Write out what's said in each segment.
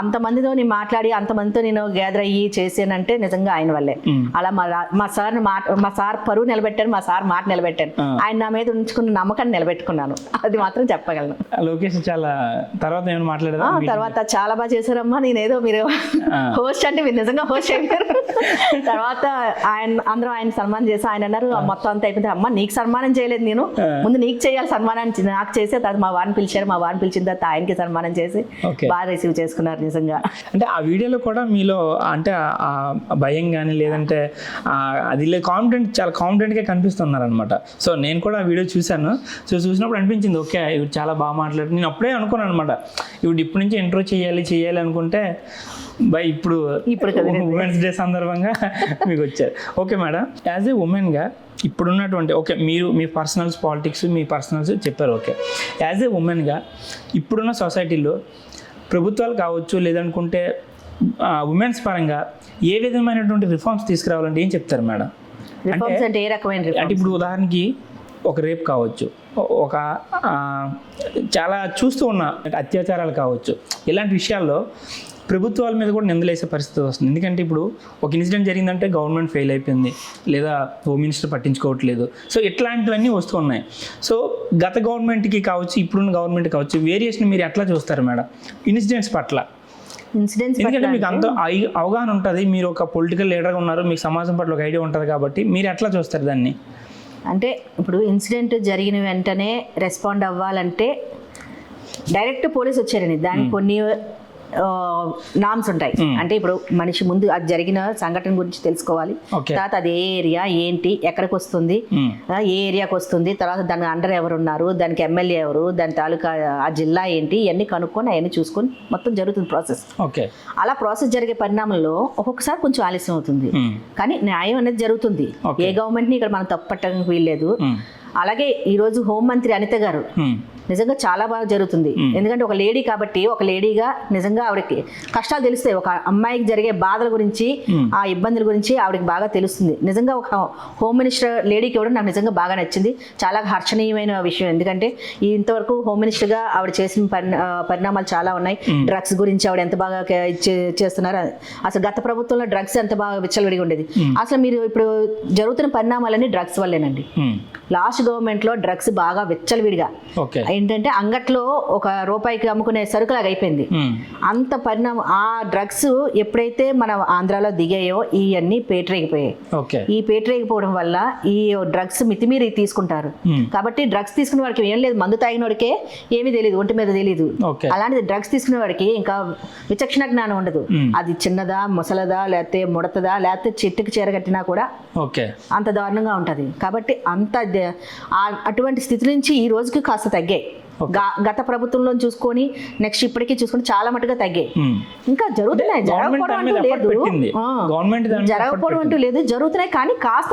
అంతమందితో నేను మాట్లాడి అంతమందితో నేను గ్యాదర్ అయ్యి చేసానంటే నిజంగా ఆయన వల్లే. అలా మా మా సార్ మాట మా సార్ పరువు నిలబెట్టాను మా సార్ మాట నిలబెట్టాను. ఆయన నా మీద ఉంచుకున్న నమ్మకాన్ని నిలబెట్టుకున్నాను. అది మాత్రం చెప్పగలను. ఆ లొకేషన్ చాలా తర్వాత ఏమైనా మాట్లాడదా? తర్వాత చాలా బాగా చేశారమ్మా నేనేదో మీరు. హోస్ట్ అంటే మీరు నిజంగా హోస్ట్ అయిపోయారు. తర్వాత ఆయన అందరూ ఆయన సన్మానం చేసి ఆయన అన్నారు మొత్తం అంతా అయిపోయింది. అమ్మ నీకు సన్మానం చేయలేదు నేను. ముందు నీకు చేయాలి సన్మానం నాకు చేసే తర్వాత మా వారిని పిలిచారు మా వారిని పిలిచిన తర్వాత ఆయనకి సన్మానం చేసి. బాగా రిసీవ్ చేసుకున్నారు. నిజంగా. అంటే ఆ వీడియోలో కూడా మీలో అంటే ఆ భయం కానీ లేదంటే అది కాన్ఫిడెంట్ చాలా కాన్ఫిడెంట్గా కనిపిస్తున్నారు అనమాట సో నేను కూడా ఆ వీడియో చూశాను. సో చూసినప్పుడు అనిపించింది ఓకే ఇవి చాలా బాగా మాట్లాడు నేను అప్పుడే అనుకున్నాను అనమాట ఇప్పుడు ఇప్పటి నుంచి ఇంట్రో చేయాలి చేయాలి అనుకుంటే బై ఇప్పుడు ఇప్పుడు. ఉమెన్స్ డే సందర్భంగా మీకు వచ్చారు. Okay madam. యాజ్ ఏ ఉమెన్గా ఇప్పుడున్నటువంటి ఓకే మీరు మీ పర్సనల్స్ పాలిటిక్స్ మీ పర్సనల్స్ చెప్పారు ఓకే. యాజ్ ఏ ఉమెన్గా ఇప్పుడున్న సొసైటీలో ప్రభుత్వాలు కావచ్చు లేదనుకుంటే ఉమెన్స్ పరంగా ఏ విధమైనటువంటి రిఫార్మ్స్ తీసుకురావాలంటే ఏం చెప్తారు మేడం? అంటే ఏ రకమైన అంటే ఇప్పుడు ఉదాహరణకి ఒక రేప్ కావచ్చు ఒక చాలా చూస్తూ ఉన్న అత్యాచారాలు కావచ్చు ఇలాంటి విషయాల్లో ప్రభుత్వాల మీద కూడా నిందలేసే పరిస్థితి వస్తుంది. ఎందుకంటే ఇప్పుడు ఒక ఇన్సిడెంట్ జరిగిందంటే గవర్నమెంట్ ఫెయిల్ అయిపోయింది. లేదా హోమ్ మినిస్టర్ పట్టించుకోవట్లేదు. సో ఇట్లాంటివన్నీ వస్తూ ఉన్నాయి. సో గత గవర్నమెంట్కి కావచ్చు ఇప్పుడున్న గవర్నమెంట్ కావచ్చు వేరియేషన్ మీరు ఎట్లా చూస్తారు మేడం? ఇన్సిడెంట్స్ పట్ల. ఇన్సిడెంట్స్ ఎందుకంటే మీకు అంత అవగాహన ఉంటుంది. మీరు ఒక పొలిటికల్ లీడర్గా ఉన్నారు. మీకు సమాజం పట్ల ఒక ఐడియా ఉంటుంది కాబట్టి మీరు ఎట్లా చూస్తారు దాన్ని? అంటే ఇప్పుడు ఇన్సిడెంట్ జరిగిన వెంటనే రెస్పాండ్ అవ్వాలంటే డైరెక్ట్ పోలీస్ వచ్చారని దానికి కొన్ని నామ్స్ ఉంటాయి Hmm. అంటే ఇప్పుడు మనిషి ముందు అది జరిగిన సంఘటన గురించి తెలుసుకోవాలి తర్వాత అది ఏ ఏరియా ఏంటి ఎక్కడికి వస్తుంది. ఆ, ఏ ఏరియాకి వస్తుంది తర్వాత దాని అండర్ ఎవరు ఉన్నారు దానికి ఎమ్మెల్యే ఎవరు దాని తాలూకా ఆ జిల్లా ఏంటి ఇవన్నీ కనుక్కొని అవన్నీ చూసుకొని మొత్తం జరుగుతుంది ప్రాసెస్ ఓకే అలా ప్రాసెస్ జరిగే పరిణామంలో ఒక్కొక్కసారి కొంచెం ఆలస్యం అవుతుంది మ్మ్. కానీ న్యాయం అనేది జరుగుతుంది. ఏ గవర్నమెంట్ని ఇక్కడ మనం తప్పు పట్టడానికి వీల్లేదు. అలాగే ఈరోజు హోంమంత్రి అనిత గారు. నిజంగా చాలా బాగా జరుగుతుంది. ఎందుకంటే ఒక లేడీ కాబట్టి ఒక లేడీగా నిజంగా ఆవిడకి కష్టాలు తెలుస్తాయి. ఒక అమ్మాయికి జరిగే బాధల గురించి. ఆ ఇబ్బందుల గురించి ఆవిడకి బాగా తెలుస్తుంది. నిజంగా ఒక హోమ్ మినిస్టర్ లేడీకి ఇవ్వడం నాకు నిజంగా బాగా నచ్చింది. చాలా హర్షణీయమైన విషయం. ఎందుకంటే ఇంతవరకు హోమ్ మినిస్టర్గా ఆవిడ చేసిన పరిణామాలు చాలా ఉన్నాయి. డ్రగ్స్ గురించి ఆవిడ ఎంత బాగా చేస్తున్నారు. అసలు గత ప్రభుత్వంలో డ్రగ్స్ ఎంత బాగా విచ్చలవిడిగా ఉండేది. అసలు మీరు ఇప్పుడు జరుగుతున్న పరిణామాలన్నీ డ్రగ్స్ వల్లేనండి. లాస్ట్ గవర్నమెంట్లో డ్రగ్స్ బాగా విచ్చలవిడిగా. ఓకే. ఏంటంటే అంగట్లో ఒక రూపాయికి అమ్ముకునే సరుకులాగా అయిపోయింది. అంత పరిణామం ఆ డ్రగ్స్ ఎప్పుడైతే మన ఆంధ్రాలో దిగాయో ఇవన్నీ పేటరేగిపోయాయి. ఈ పేటరేగిపోవడం వల్ల ఈ డ్రగ్స్ మితిమీరి తీసుకుంటారు. కాబట్టి డ్రగ్స్ తీసుకునే వాడికి ఏం లేదు మందు తాగినోడికే ఏమీ తెలియదు ఒంటి మీద తెలియదు అలాంటిది డ్రగ్స్ తీసుకునే వాడికి ఇంకా విచక్షణ జ్ఞానం ఉండదు. అది చిన్నదా ముసలదా లేకపోతే ముడతదా లేకపోతే చెట్టుకి చీరగట్టినా కూడా ఓకే. అంత దారుణంగా ఉంటుంది. కాబట్టి అంత అటువంటి స్థితి నుంచి ఈ రోజుకి కాస్త తగ్గాయి. గత ప్రభుత్వంలో చూసుకొని నెక్స్ట్ ఇప్పటికీ చూసుకొని చాలా మటుగా తగ్గాయి. మ్మ్. ఇంకా జరుగుతున్నాయి. జరగకపోవడం అంటూ లేదు. జరగకపోవడం అంటూ లేదు. జరుగుతున్నాయి కానీ కాస్త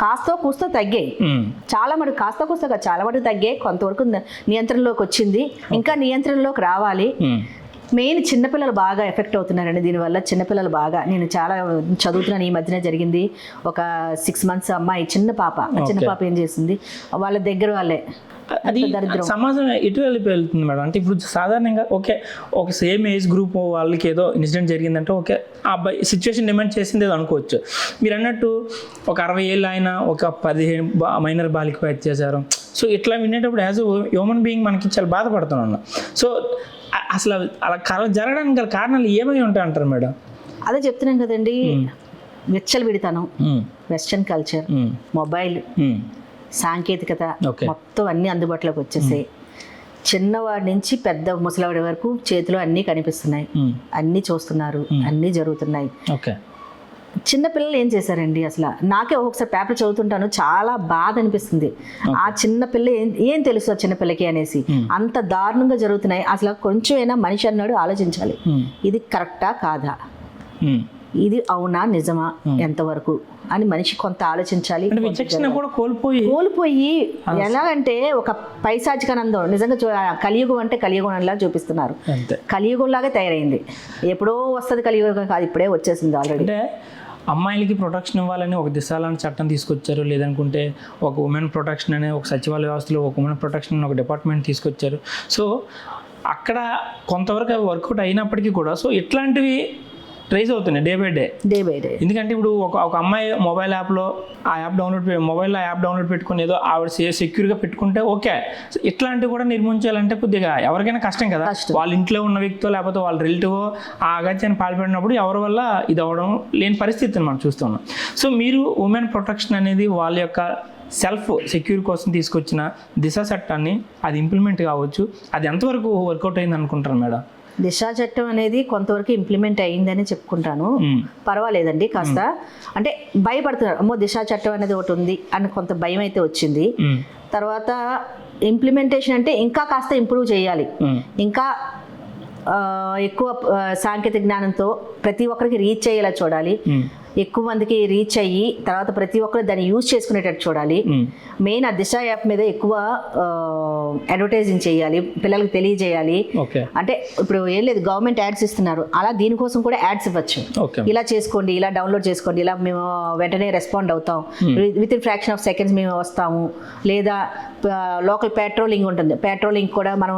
కాస్త కూస్తో తగ్గాయి. మ్మ్. చాలా మటుకు కాస్త కూస్త చాలా మటుకు తగ్గాయి. కొంతవరకు నియంత్రణలోకి వచ్చింది. ఇంకా నియంత్రణలోకి రావాలి. మ్మ్. మెయిన్ చిన్నపిల్లలు బాగా ఎఫెక్ట్ అవుతున్నారండి దీనివల్ల చిన్నపిల్లలు బాగా. నేను చాలా చదువుతున్నాను ఈ మధ్యనే జరిగింది. ఒక సిక్స్ మంత్స్ అమ్మాయి చిన్న పాప. చిన్న. పాప ఏం చేసింది? వాళ్ళ దగ్గర వాళ్ళే. అది సమాజం ఎటు వెళ్ళి వెళ్తుంది మేడం? అంటే ఇప్పుడు సాధారణంగా ఓకే ఒక సేమ్ ఏజ్ గ్రూప్ వాళ్ళకి ఏదో ఇన్సిడెంట్ జరిగిందంటే ఓకే ఆ అబ్బాయి సిచ్యువేషన్ డిమాండ్ చేసింది ఏదో అనుకోవచ్చు. మీరు అన్నట్టు ఒక అరవై ఏళ్ళు ఆయన ఒక పదిహేను మైనర్ బాలికపై అత్యాచారం. సో ఇట్లా వినేటప్పుడు యాజ్ హ్యూమన్ బీయింగ్ మనకి చాలా బాధపడుతున్నాను సో అసలు అలా కల జరగడానికి గల కారణాలు ఏమై ఉంటాయి అంటారు మేడం? అదే చెప్తున్నాం కదండి. విచ్చలు విడితనం. Western culture. మొబైల్. సాంకేతికత. మొత్తం అన్ని అందుబాటులోకి వచ్చేసాయి. చిన్నవాడి నుంచి పెద్ద ముసలివాడి వరకు చేతిలో అన్నీ కనిపిస్తున్నాయి. అన్నీ చూస్తున్నారు. అన్నీ జరుగుతున్నాయి. ఓకే చిన్న పిల్లలు ఏం చేశారండి అసలు? నాకే ఒక్కొక్కసారి పేపర్ చదువుతుంటాను చాలా బాధ అనిపిస్తుంది. ఆ చిన్న పిల్ల ఏం ఏం తెలుసు ఆ చిన్న పిల్లకి అనేసి? అంత దారుణంగా జరుగుతున్నాయి. అసలు కొంచెం అయినా మనిషి అన్నాడు ఆలోచించాలి. ఇది కరెక్టా కాదా. ఇది అవునా? నిజమా? ఎంతవరకు? అని మనిషి కొంత ఆలోచించాలి కోల్పోయి కోల్పోయి ఎలాగంటే ఒక పైశాచికానందం నిజంగా కలియుగం అంటే కలియుగం అలా చూపిస్తున్నారు. అంతే. కలియుగం లాగా తయారైంది. ఎప్పుడో వస్తుంది కలియుగం కాదు ఇప్పుడే వచ్చేసింది ఆల్రెడీ అంటే అమ్మాయిలకి ప్రొటెక్షన్ ఇవ్వాలని ఒక దిశాలని చట్టం తీసుకొచ్చారు లేదనుకుంటే ఒక ఉమెన్ ప్రొటెక్షన్ అనే ఒక సచివాలయ వ్యవస్థలో ఒక ఉమెన్ ప్రొటెక్షన్ అనే ఒక డిపార్ట్మెంట్ తీసుకొచ్చారు. సో అక్కడ కొంతవరకు అవి వర్కౌట్ అయినప్పటికీ కూడా సో ఇట్లాంటివి రైజ్ అవుతున్నాయి day by day day by day ఎందుకంటే ఇప్పుడు ఒక ఒక అమ్మాయి మొబైల్ యాప్లో ఆ యాప్ డౌన్లోడ్ మొబైల్లో ఆ యాప్ డౌన్లోడ్ పెట్టుకుని ఏదో ఆవిడ సే- సెక్యూర్గా పెట్టుకుంటే ఓకే. ఇట్లాంటివి కూడా నిర్మించాలంటే కొద్దిగా ఎవరికైనా కష్టం కదా. వాళ్ళ ఇంట్లో ఉన్న వ్యక్తో లేకపోతే వాళ్ళ రిలేటివ్ ఆ అగత్యాన్ని పాల్పడినప్పుడు ఎవరి వల్ల ఇది అవ్వడం లేని పరిస్థితిని మనం చూస్తున్నాం. సో మీరు ఉమెన్ ప్రొటెక్షన్ అనేది వాళ్ళ యొక్క సెల్ఫ్ సెక్యూర్ కోసం తీసుకొచ్చిన దిశ చట్టాన్ని అది ఇంప్లిమెంట్ కావచ్చు. అది ఎంతవరకు వర్కౌట్ అయింది అనుకుంటారు మేడం? దిశా చట్టం అనేది కొంతవరకు ఇంప్లిమెంట్ అయ్యిందని చెప్పుకుంటాను. పర్వాలేదండి కాస్త అంటే భయపడుతున్నారు అమ్మో దిశా చట్టం అనేది ఒకటి ఉంది అని కొంత భయం అయితే వచ్చింది. తర్వాత ఇంప్లిమెంటేషన్ అంటే ఇంకా కాస్త ఇంప్రూవ్ చేయాలి. ఇంకా ఎక్కువ సాంకేతిక జ్ఞానంతో ప్రతి ఒక్కరికి రీచ్ అయ్యేలా చూడాలి. ఎక్కువ మందికి రీచ్ అయ్యి తర్వాత ప్రతి ఒక్కరు దాన్ని యూజ్ చేసుకునేటట్టు చూడాలి. మెయిన్ ఆ దిశ యాప్ మీద ఎక్కువ అడ్వర్టైజింగ్ చేయాలి పిల్లలకి తెలియజేయాలి. అంటే ఇప్పుడు ఏం లేదు గవర్నమెంట్ యాడ్స్ ఇస్తున్నారు. అలా దీనికోసం కూడా యాడ్స్ ఇవ్వచ్చు. ఇలా చేసుకోండి ఇలా డౌన్లోడ్ చేసుకోండి ఇలా మేము వెంటనే రెస్పాండ్ అవుతాం. Within fraction of seconds మేము వస్తాము. లేదా లోకల్ పెట్రోలింగ్ ఉంటుంది. పెట్రోలింగ్ కూడా మనం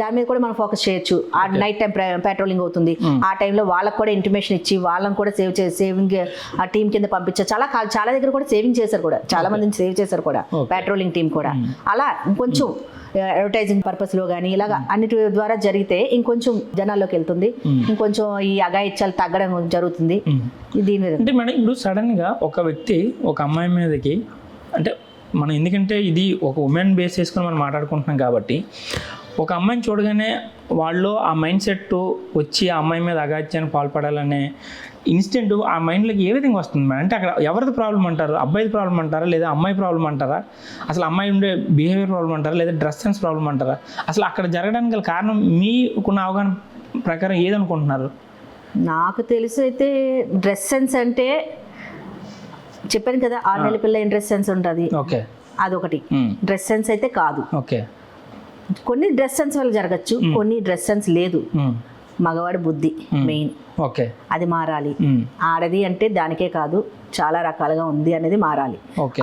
దాని మీద కూడా మనం ఫోకస్ చేయొచ్చు. ఆ నైట్ టైం పెట్రోలింగ్ అవుతుంది. ఆ టైంలో వాళ్ళకి కూడా ఇంటిమేషన్ ఇచ్చి వాళ్ళని కూడా సేవ్ చేసి సేవింగ్ ఆ టీం కింద పంపించారు చాలా చాలా దగ్గర కూడా సేవింగ్ చేశారు కూడా. చాలా మందిని సేవ్ చేశారు కూడా. పెట్రోలింగ్ టీం కూడా. అలా ఇంకొంచెం అడ్వర్టైజింగ్ పర్పస్లో కానీ ఇలాగా అన్నిటి ద్వారా జరిగితే ఇంకొంచెం జనాల్లోకి వెళ్తుంది. ఇంకొంచెం ఈ అగాయిత్యాలు తగ్గడం జరుగుతుంది. దీని మీద. అంటే మేడం ఇప్పుడు సడన్గా ఒక వ్యక్తి ఒక అమ్మాయి మీదకి అంటే మనం ఎందుకంటే ఇది ఒక ఉమెన్ బేస్ చేసుకొని మనం మాట్లాడుకుంటున్నాం కాబట్టి ఒక అమ్మాయిని చూడగానే వాళ్ళు ఆ మైండ్ సెట్ వచ్చి ఆ అమ్మాయి మీద అగాత్యాన్ని పాల్పడాలనే ఇన్స్టెంట్ ఆ మైండ్లోకి ఏ విధంగా వస్తుంది మేడం? అంటే అక్కడ ఎవరిది ప్రాబ్లం అంటారు? అబ్బాయిది ప్రాబ్లం అంటారా? లేదా అమ్మాయి ప్రాబ్లం అంటారా? అసలు అమ్మాయి ఉండే బిహేవియర్ ప్రాబ్లం అంటారా? లేదా డ్రెస్ సెన్స్ ప్రాబ్లం అంటారా? అసలు అక్కడ జరగడానికి గల కారణం మీకున్న అవగాహన ప్రకారం ఏదనుకుంటున్నారు? నాకు తెలిసి అయితే డ్రెస్ సెన్స్ అంటే చెప్పాను కదా ఆరు నెలల పిల్ల డ్రెస్ సెన్స్ ఉంటుంది. ఓకే. అదొకటి. డ్రెస్ సెన్స్ అయితే కాదు. ఓకే. కొన్ని డ్రెస్ సెన్స్ వల్ల జరగచ్చు కొన్ని డ్రెస్ సెన్స్ లేదు. మగవాడి బుద్ధి మెయిన్. ఓకే. అది మారాలి. ఆడది అంటే దానికే కాదు చాలా రకాలుగా ఉంది అనేది మారాలి.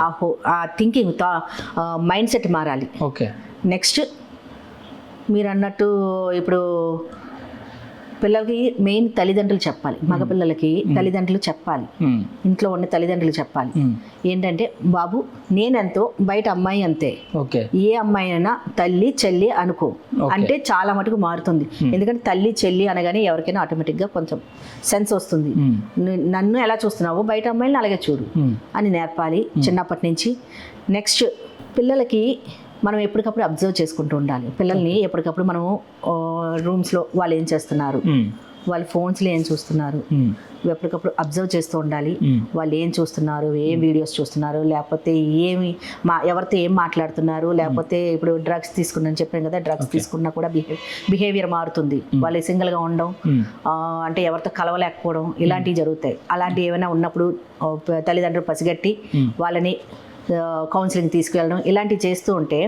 ఆ హో ఆ థింకింగ్ మైండ్ సెట్ మారాలి. ఓకే. నెక్స్ట్ మీరు అన్నట్టు ఇప్పుడు పిల్లలకి మెయిన్ తల్లిదండ్రులు చెప్పాలి. మగపిల్లలకి తల్లిదండ్రులు చెప్పాలి. ఇంట్లో ఉన్న తల్లిదండ్రులు చెప్పాలి. ఏంటంటే బాబు నేనెంతో బయట అమ్మాయి అంతే. ఓకే. ఏ అమ్మాయి అయినా తల్లి చెల్లి అనుకో. అంటే చాలా మటుకు మారుతుంది. ఎందుకంటే తల్లి చెల్లి అనగానే ఎవరికైనా ఆటోమేటిక్గా కొంచెం సెన్స్ వస్తుంది. నన్ను ఎలా చూస్తున్నావో బయట అమ్మాయిని అలాగే చూడు. అని నేర్పాలి చిన్నప్పటి నుంచి. నెక్స్ట్ పిల్లలకి మనం ఎప్పటికప్పుడు అబ్జర్వ్ చేసుకుంటూ ఉండాలి. పిల్లల్ని ఎప్పటికప్పుడు మనము రూమ్స్లో వాళ్ళు ఏం చేస్తున్నారు? మ్మ్. వాళ్ళ ఫోన్స్లో ఏం చూస్తున్నారు? మ్మ్. ఎప్పటికప్పుడు అబ్జర్వ్ చేస్తూ ఉండాలి. మ్మ్. వాళ్ళు ఏం చూస్తున్నారు? ఏం వీడియోస్ చూస్తున్నారు? లేకపోతే ఏమి మా ఎవరితో ఏం మాట్లాడుతున్నారు? లేకపోతే ఇప్పుడు డ్రగ్స్ తీసుకున్నాను చెప్పాను కదా డ్రగ్స్ తీసుకున్నా కూడా బిహేవ్ బిహేవియర్ మారుతుంది. వాళ్ళు సింగిల్గా ఉండడం అంటే ఎవరితో కలవలేకపోవడం ఇలాంటివి జరుగుతాయి. అలాంటివి ఏమైనా ఉన్నప్పుడు తల్లిదండ్రులు పసిగట్టి వాళ్ళని కౌన్సిలింగ్ తీసుకువెళ్ళడం ఇలాంటివి చేస్తూ ఉంటే.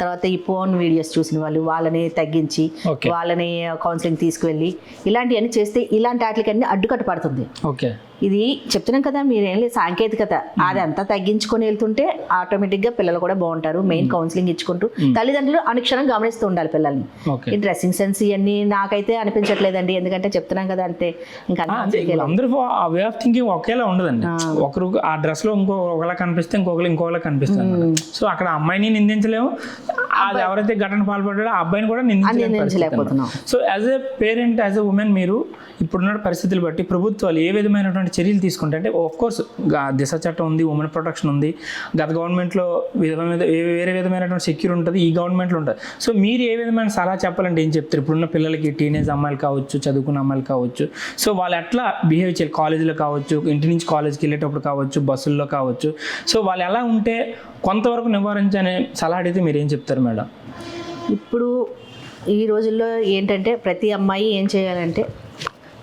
తర్వాత ఈ ఫోన్ వీడియోస్ చూసిన వాళ్ళు వాళ్ళని తగ్గించి వాళ్ళని కౌన్సిలింగ్ తీసుకువెళ్ళి ఇలాంటివన్నీ చేస్తే ఇలాంటి వాటికన్నీ అడ్డుకట్ట పడుతుంది. ఓకే. ఇది చెప్తున్నాం కదా మీరేం లేదు సాంకేతికత. అదంతా తగ్గించుకొని వెళ్తుంటే ఆటోమేటిక్గా పిల్లలు కూడా బాగుంటారు మెయిన్ కౌన్సిలింగ్ ఇచ్చుకుంటూ. తల్లిదండ్రులు అనుక్షణం గమనిస్తూ ఉండాలి పిల్లల్ని. ఈ డ్రెస్సింగ్ సెన్స్ ఇవన్నీ నాకైతే అనిపించట్లేదండి ఎందుకంటే చెప్తున్నాం కదా అంతే. ఇంకా అంతే అందరూ ఆ వే ఆఫ్ థింకింగ్ ఒకేలా ఉండదండి. ఒకరు ఆ డ్రెస్లో ఇంకో ఒకలా కనిపిస్తే ఇంకొకరు ఇంకోలా కనిపిస్తుంది సో అక్కడ అమ్మాయిని నిందించలేము. అది ఎవరైతే ఘటన పాల్పడ్డాడో ఆ అబ్బాయిని కూడా నిందించలేకపోతున్నాం. So as a parent as a women మీరు ఇప్పుడున్న పరిస్థితులు బట్టి ప్రభుత్వాలు ఏ విధమైనటువంటి చర్యలు తీసుకుంటే అంటే ఆఫ్ కోర్స్ దిశ చట్టం ఉంది ఉమెన్ ప్రొటెక్షన్ ఉంది. గత గవర్నమెంట్లో విధమైన వేరే విధమైనటువంటి సెక్యూర్ ఉంటుంది ఈ గవర్నమెంట్లో ఉంటుంది. సో మీరు ఏ విధమైన సలహా చెప్పాలంటే ఏం చెప్తారు? ఇప్పుడున్న పిల్లలకి టీనేజ్ అమ్మాయిలు కావచ్చు చదువుకున్న అమ్మాయిలు కావచ్చు. సో వాళ్ళు ఎట్లా బిహేవ్ చేయాలి? కాలేజీలో కావచ్చు ఇంటి నుంచి కాలేజ్కి వెళ్ళేటప్పుడు కావచ్చు బస్సుల్లో కావచ్చు. సో వాళ్ళు ఎలా ఉంటే కొంతవరకు నివారించనే సలహా అడిగితే మీరు ఏం చెప్తారు మేడం? ఇప్పుడు ఈ రోజుల్లో ఏంటంటే ప్రతి అమ్మాయి ఏం చేయాలంటే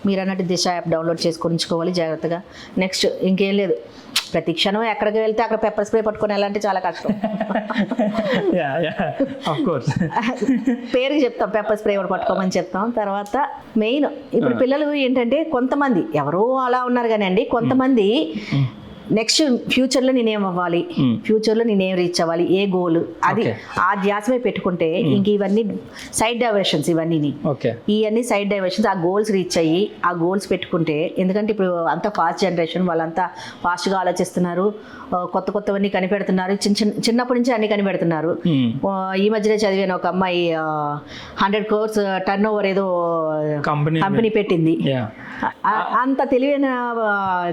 మీరు అన్నట్టు దిశ యాప్ డౌన్లోడ్ చేసుకొని ఉంచుకోవాలి జాగ్రత్తగా. నెక్స్ట్ ఇంకేం లేదు. ప్రతి క్షణం ఎక్కడికి వెళ్తే అక్కడ పెప్పర్ స్ప్రే పట్టుకొని వెళ్ళాలంటే చాలా కష్టం. పేరుకి చెప్తాం పెప్పర్ స్ప్రే కూడా పట్టుకోమని చెప్తాం. తర్వాత మెయిన్ ఇప్పుడు పిల్లలు ఏంటంటే కొంతమంది ఎవరో అలా ఉన్నారు కానీ అండి కొంతమంది నెక్స్ట్ ఫ్యూచర్లో నేనేం అవ్వాలి? Hmm. ఫ్యూచర్లో నేనేం రీచ్ అవ్వాలి? ఏ గోల్ అది. ఆ ధ్యాసమే పెట్టుకుంటే ఇంక ఇవన్నీ సైడ్ డైవర్షన్స్ ఇవన్నీ ఓకే ఇవన్నీ సైడ్ డైవర్షన్స్ ఆ గోల్స్ రీచ్ అయ్యి ఆ గోల్స్ పెట్టుకుంటే ఎందుకంటే ఇప్పుడు అంత ఫాస్ట్ జనరేషన్ వాళ్ళంతా ఫాస్ట్గా ఆలోచిస్తున్నారు. కొత్త కొత్తవన్నీ కనిపెడుతున్నారు. చిన్న చిన్న చిన్నప్పటి నుంచి అన్ని కనిపెడుతున్నారు. Hmm. ఈ మధ్యనే చదివాను ఒక అమ్మాయి హండ్రెడ్ క్రోర్స్ టర్న్ ఓవర్ ఏదో కంపెనీ కంపెనీ పెట్టింది. అంత తెలివైన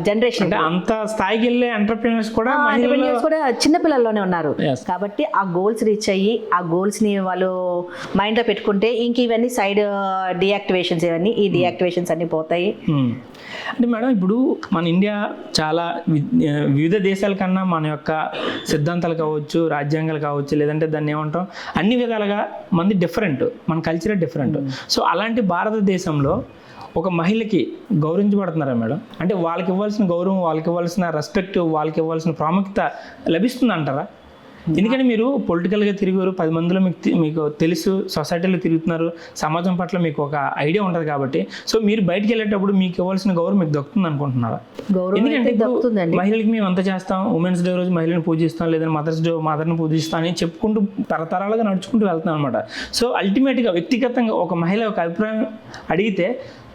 జనరేషన్ అంత స్థాయికి వెళ్ళే ఎంటర్ప్రీనర్స్ కూడా మహిళలు ఎంటర్ప్రెన్యూర్స్ కూడా చిన్న పిల్లల్లోనే ఉన్నారు. కాబట్టి ఆ గోల్స్ రీచ్ అయ్యి ఆ గోల్స్ని వాళ్ళు మైండ్లో పెట్టుకుంటే ఇంక ఇవన్నీ సైడ్ డియాక్టివేషన్స్ ఇవన్నీ ఈ డియాక్టివేషన్స్ అన్ని పోతాయి. మ్మ్. అంటే మేడం ఇప్పుడు మన ఇండియా చాలా వివిధ దేశాల కన్నా మన యొక్క సిద్ధాంతాలు కావచ్చు రాజ్యాంగాలు కావచ్చు లేదంటే దాన్ని ఏమంటాం అన్ని విధాలుగా మంది డిఫరెంట్ మన కల్చరే డిఫరెంట్ సో అలాంటి భారతదేశంలో ఒక మహిళకి గౌరవించబడుతున్నారా మేడం? అంటే వాళ్ళకి ఇవ్వాల్సిన గౌరవం వాళ్ళకి ఇవ్వాల్సిన రెస్పెక్ట్ వాళ్ళకి ఇవ్వాల్సిన ప్రాముఖ్యత లభిస్తుంది అంటారా ఎందుకంటే మీరు పొలిటికల్గా తిరిగారు పది మందిలో మీకు మీకు తెలుసు సొసైటీలో తిరుగుతున్నారు సమాజం పట్ల మీకు ఒక ఐడియా ఉంటుంది కాబట్టి. సో మీరు బయటికి వెళ్ళేటప్పుడు మీకు ఇవ్వాల్సిన గౌరవం మీకు దక్కుతుంది అనుకుంటున్నారా గౌరవం ఎందుకంటే మహిళలకి మేము అంత చేస్తాం? ఉమెన్స్ డే రోజు మహిళని పూజిస్తాం లేదా మదర్స్ డే మదర్ని పూజిస్తాం అని చెప్పుకుంటూ తరతరాలుగా నడుచుకుంటూ వెళ్తాం అనమాట సో అల్టిమేట్గా వ్యక్తిగతంగా ఒక మహిళ ఒక అభిప్రాయం అడిగితే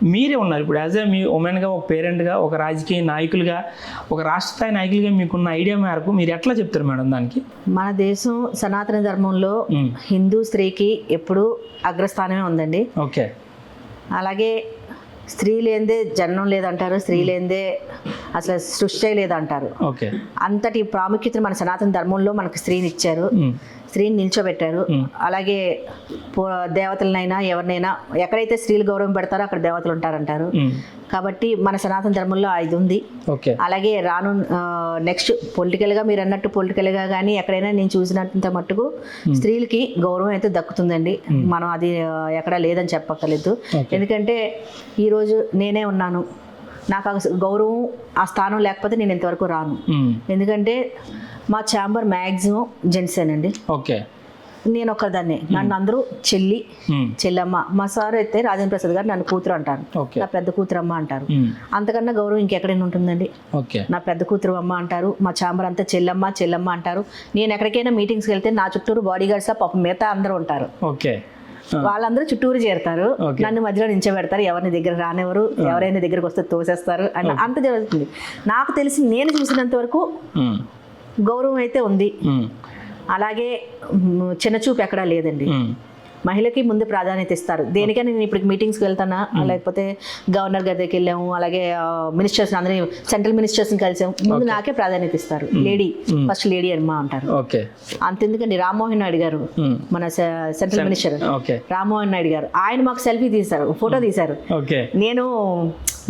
మీరే ఉన్నారు. ఇప్పుడు యాజ్ ఏ మీ ఉమెన్గా ఒక పేరెంట్గా ఒక రాజకీయ నాయకులుగా ఒక రాష్ట్ర స్థాయి నాయకులుగా మీకున్న ఐడియా మేరకు మీరు ఎట్లా చెప్తారు మేడం దానికి? మన దేశం సనాతన ధర్మంలో. హిందూ స్త్రీకి ఎప్పుడూ అగ్రస్థానమే ఉందండి. ఓకే. అలాగే స్త్రీ లేనిదే జన్మం లేదంటారు. స్త్రీ లేనిదే అసలు సృష్టి లేదంటారు అంతటి ప్రాముఖ్యతను మన సనాతన ధర్మంలో మనకు స్త్రీని ఇచ్చారు. స్త్రీని నిల్చోబెట్టారు. అలాగే పో- దేవతలనైనా ఎవరినైనా ఎక్కడైతే స్త్రీలు గౌరవం పెడతారో అక్కడ దేవతలు ఉంటారంటారు. కాబట్టి మన సనాతన ధర్మంలో ఇది ఉంది. అలాగే రాను నెక్స్ట్ పొలిటికల్గా మీరు అన్నట్టు పొలిటికల్గా కానీ ఎక్కడైనా నేను చూసినంత మట్టుకు స్త్రీలకి గౌరవం అయితే దక్కుతుందండి. మనం అది ఎక్కడా లేదని చెప్పక్కర్లేదు. ఎందుకంటే ఈరోజు నేనే ఉన్నాను. నాకు ఆ గౌరవం ఆ స్థానం లేకపోతే నేను ఇంతవరకు రాను. ఎందుకంటే మా ఛాంబర్ మ్యాక్సిమం జెంట్సేనండి ఓకే. నేను ఒక్కదాన్నే. నన్ను అందరూ చెల్లి మ్మ్. చెల్లమ్మ. మా సార్ అయితే రాజేంద్ర ప్రసాద్ గారు నన్ను కూతురు అంటారు. నా పెద్ద కూతురు అమ్మ అంటారు. అంతకన్నా గౌరవం ఇంకెక్కడైనా ఉంటుందండి? ఓకే. నా పెద్ద కూతురు అమ్మ అంటారు. మా చాంబర్ అంతా చెల్లమ్మ చెల్లమ్మ అంటారు. నేను ఎక్కడికైనా మీటింగ్స్కి వెళ్తే నా చుట్టూరు బాడీ గార్డ్స్ పాపం మిగతా అందరూ ఉంటారు. ఓకే. వాళ్ళందరూ చుట్టూరు చేరుతారు. నన్ను మధ్యలో నించోబెడతారు. ఎవరిని దగ్గర రానివ్వరు. ఎవరైనా దగ్గరికి వస్తే తోసేస్తారు. అండ్ అంత జరుగుతుంది. నాకు తెలిసి నేను చూసినంత వరకు. గౌరవం అయితే ఉంది. అలాగే చిన్న చూపు ఎక్కడా లేదండి. మహిళకి ముందు ప్రాధాన్యత ఇస్తారు. దేనికైనా నేను ఇప్పుడు మీటింగ్స్కి వెళ్తానా? లేకపోతే గవర్నర్ గారి దగ్గరికి వెళ్ళాము అలాగే మినిస్టర్స్ అందరినీ సెంట్రల్ మినిస్టర్స్ని కలిసాము. ముందు నాకే ప్రాధాన్యత ఇస్తారు. లేడీ ఫస్ట్ లేడీ అమ్మా అంటారు. ఓకే. అంతెందుకండి రామ్మోహన్ నాయుడు గారు. మన సెంట్రల్ మినిస్టర్ రామ్మోహన్ నాయుడు గారు. ఆయన మాకు సెల్ఫీ తీశారు ఫోటో తీశారు. నేను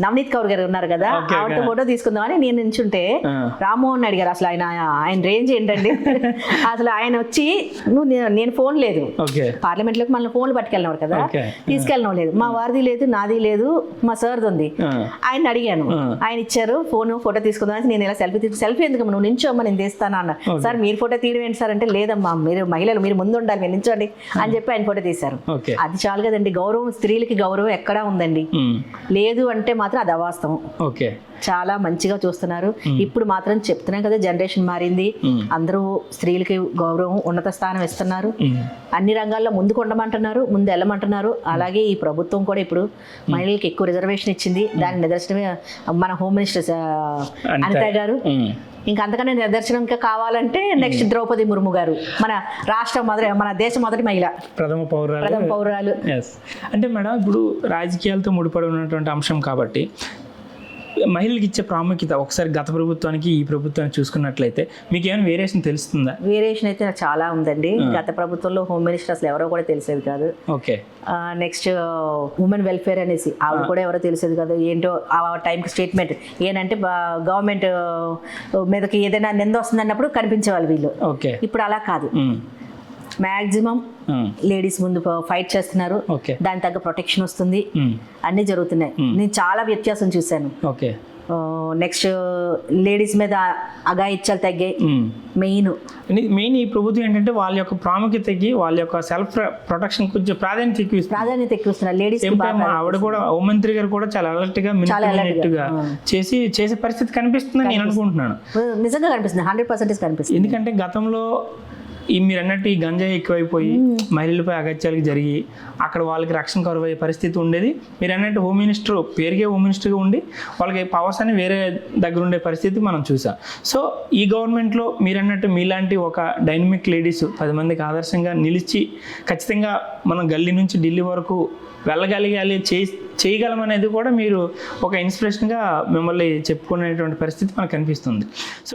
నవనీత్ కౌర్ గారు ఉన్నారు కదా okay. ఫోటో తీసుకుందామని నేను నించుంటే. రామ్మోహన్ నాయుడు గారు అసలు ఆయన ఆయన రేంజ్ ఏంటండి? అసలు ఆయన వచ్చి నువ్వు నేను ఫోన్ లేదు. పార్లమెంట్లోకి మన ఫోన్లు పట్టుకెళ్ళినవారు కదా. తీసుకెళ్ళినవారు లేదు. మా వారిది లేదు నాది లేదు మా సార్ది ఉంది. ఆయన అడిగాను. ఆయన ఇచ్చారు ఫోన్ ఫోటో తీసుకుందామని నేను ఇలా సెల్ఫీ తీసుకు సెల్ఫీ ఎందుకు? నువ్వు నించోమ్మా నేను తీస్తాను అన్న. సార్ మీరు ఫోటో తీయడం ఏంటి సార్ అంటే లేదమ్మా మీరు మహిళలు మీరు ముందు ఉండాలి మీరు నించోండి అని చెప్పి ఆయన ఫోటో తీశారు. అది చాలు కదండి. గౌరవం స్త్రీలకి గౌరవం ఎక్కడా ఉందండి. లేదు అంటే మాత్రం అది అవాస్తవం. ఓకే. చాలా మంచిగా చూస్తున్నారు. ఇప్పుడు మాత్రం చెప్తున్నాం కదా జనరేషన్ మారింది. అందరూ స్త్రీలకి గౌరవం ఉన్నత స్థానం ఇస్తున్నారు. అన్ని రంగాల్లో ముందుకు ఉండమంటున్నారు ముందు వెళ్ళమంటున్నారు. అలాగే ఈ ప్రభుత్వం కూడా ఇప్పుడు మహిళలకు ఎక్కువ రిజర్వేషన్ ఇచ్చింది. దాని నిదర్శనమే మన హోమ్ మినిస్టర్ అనిత. గారు. ఇంకా అంతకన్నా నిదర్శనం ఇంకా కావాలంటే నెక్స్ట్ ద్రౌపది ముర్ము గారు. మన రాష్ట్ర మొదటి మన దేశ మొదటి మహిళ. ప్రథమ పౌరాలు ప్రథమ పౌరాలు అంటే మేడం ఇప్పుడు రాజకీయాలతో ముడిపడి ఉన్నటువంటి అంశం కాబట్టి మహిళలకు ఇచ్చే ప్రాముఖ్యత ఒకసారి గత ప్రభుత్వానికి ఈ ప్రభుత్వానికి చూసుకున్నట్లయితే మీకు ఏమైనా వేరియేషన్ తెలుస్తుందా? వేరియేషన్ అయితే నాకు చాలా ఉందండి. గత ప్రభుత్వంలో హోమ్ మినిస్టర్ అసలు ఎవరో కూడా తెలిసేది కాదు. ఓకే. నెక్స్ట్ ఉమెన్ వెల్ఫేర్ అనేసి ఆవిడ కూడా ఎవరో తెలిసేది కాదు. ఏంటో ఆ టైంకి స్టేట్మెంట్. ఏంటంటే గవర్నమెంట్ మీదకి ఏదైనా నింద వస్తుంది అన్నప్పుడు కనిపించేవాళ్ళు వీళ్ళు. ఓకే. ఇప్పుడు అలా కాదు. మ్మ్. లేడీస్ ముందు ఫైట్ చేస్తున్నారు. ఓకే. దాని తగ్గ ప్రొటెక్షన్ వస్తుంది. అన్నీ జరుగుతున్నాయి. నేను చాలా వ్యత్యాసం చూశాను. ఓకే. నెక్స్ట్ లేడీస్ మీద అగాయిత్యాలు తగ్గాయి. మెయిన్. మెయిన్ ఈ ప్రభుత్వం ఏంటంటే వాళ్ళ యొక్క ప్రాముఖ్యతకి వాళ్ళ యొక్క సెల్ఫ్ ప్రొటెక్షన్ కొంచెం ప్రాధాన్యత ఎక్కువ ప్రాధాన్యత ఎక్కువ ఇస్తున్నారు. లేడీస్ ఆవిడ కూడా హోంమంత్రి గారు కూడా చాలా అలర్ట్గా మినిట్గా చేసి చేసే పరిస్థితి కనిపిస్తుందని నేను అనుకుంటున్నాను. నిజంగా కనిపిస్తుంది. హండ్రెడ్ పర్సెంటేజ్ కనిపిస్తుంది. ఎందుకంటే గతంలో ఈ మీరు అన్నట్టు ఈ గంజాయి ఎక్కువైపోయి మహిళలపై అగత్యాలకు జరిగి అక్కడ వాళ్ళకి రక్షణ కరువయ్యే పరిస్థితి ఉండేది. మీరు అన్నట్టు హోమ్ మినిస్టర్ పేరుగే హోమ్ మినిస్టర్గా ఉండి వాళ్ళకి పవర్స్ అని వేరే దగ్గర ఉండే పరిస్థితి మనం చూసాం. సో ఈ గవర్నమెంట్లో మీరు అన్నట్టు మీలాంటి ఒక డైనమిక్ లేడీస్ పది మందికి ఆదర్శంగా నిలిచి ఖచ్చితంగా మనం గల్లీ నుంచి ఢిల్లీ వరకు వెళ్ళగలిగాలి చేయి చేయగలం అనేది కూడా మీరు ఒక ఇన్స్పిరేషన్గా మిమ్మల్ని చెప్పుకునేటువంటి పరిస్థితి మనకు కనిపిస్తుంది. సో